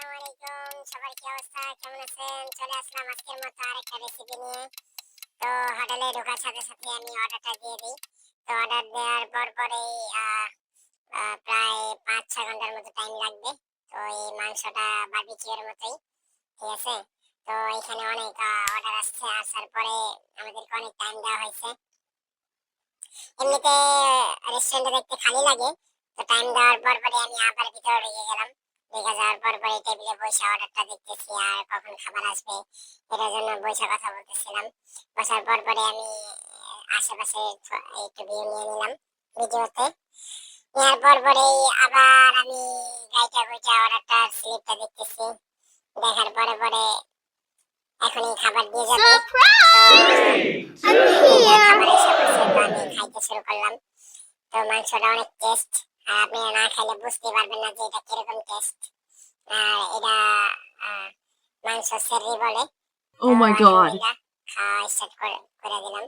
আসসালামু আলাইকুম সবার কি অবস্থা? কেমন আছেন? চলে আসলাম আজকের মতো আরেকটা রেসিপি নিয়ে। তো হোটেলে ঢোকার সাথে সাথে আমি অর্ডারটা দিয়ে দিই। তো অর্ডার দেওয়ার পর পরেই প্রায় পাঁচ ছ ঘণ্টার মতো টাইম লাগবে। তো এই মাংসটা বারবিকিউর মতোই। ঠিক আছে? তো এখানে অনেক অর্ডার আসছে। আসার পরে আমাদেরকে অনেক টাইম দেওয়া হয়েছে। এমনিতে রেস্টুরেন্টে দেখতে খালি লাগে। তো টাইম দেওয়ার পর পরে আমি আবার ভিতরে ঢুকে গেলাম। ঢুকে যাওয়ার পর পরে টেবিলে বসে অর্ডারটা দেখতেছি আর কখন খাবার আসবে এটার জন্য বসে কথা বলতেছিলাম। বসার পর পরে আমি আশেপাশে একটু ভিউ নিয়ে নিলাম ভিডিওতে। নেওয়ার পর পরেই আবার আমি গাইটা গুইটা অর্ডারটার স্লিপটা দেখতেছি। দেখার পরে পরে এখনই খাবার দিয়ে যাবে। খাবার এসে আমি খাইতে শুরু করলাম। তো মাংসটা অনেক টেস্ট আপনি না খাইলে বুঝতে পারবেন না যে এটা কীরকম টেস্ট আর এটা মাংস সেরি বলে। Oh my তো god. খাওয়া স্টার্ট করে করে দিলাম।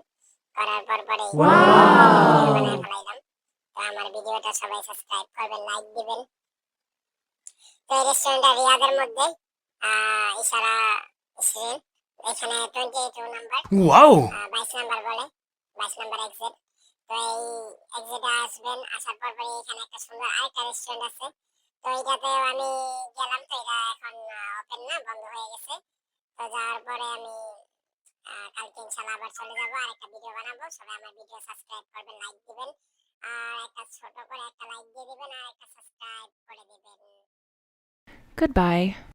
করার পর পরে Wow. বানায় ফেলাইলাম। তো আমার ভিডিওটা সবাই সাবস্ক্রাইব করবেন লাইক দিবেন। তো এই রেস্টুরেন্টটা রিয়াদের মধ্যে আহ, ইশারা রেস্টুরেন্ট এখানে টোয়েন্টি টু নাম্বার Wow! বাইশ নাম্বার বলে। বাইশ নাম্বার এক্সিট তো এই আসবেন, আসার পর পরে এখানে একটা সুন্দর আরেকটা রেস্টুরেন্ট আছে। তো এটাতেও আমি গেলাম, তো এটা এখন ওপেন না, বন্ধ হয়ে গেছে। তো যাওয়ার পরে আমি কালকে ইনশাল্লাহ আবার চলে যাব আর একটা ভিডিও বানাবো। সবাই আমার ভিডিও সাবস্ক্রাইব করবেন লাইক দিবেন। আর একটা ছোট করে একটা লাইক দিয়ে দিবেন, আর একটা সাবস্ক্রাইব করে দিবেন। Goodbye.